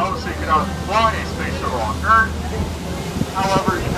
Obviously, you cannot fly a spacer on Earth. However,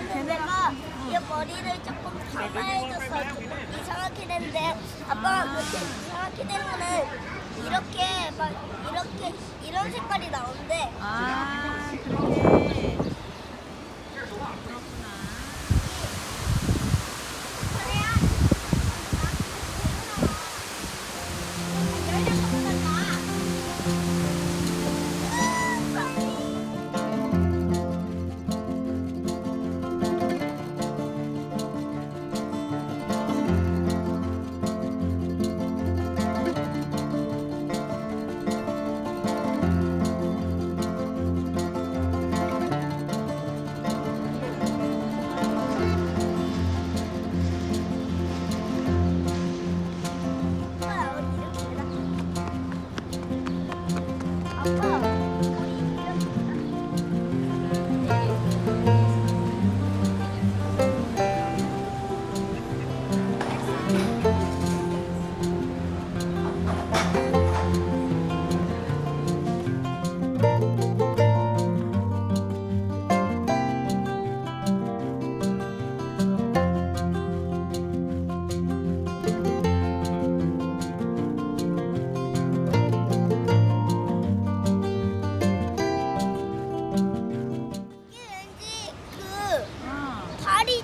걔네가- 이 머리를 조금 가만해져서 조금 이상하게 됐는데 아빠가 그렇게 되는 거는 이렇게 막 이렇게 이런 색깔이 나오는데 아 아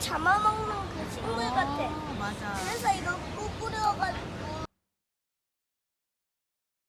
잡아먹는 그 식물 같아. 어, 맞아.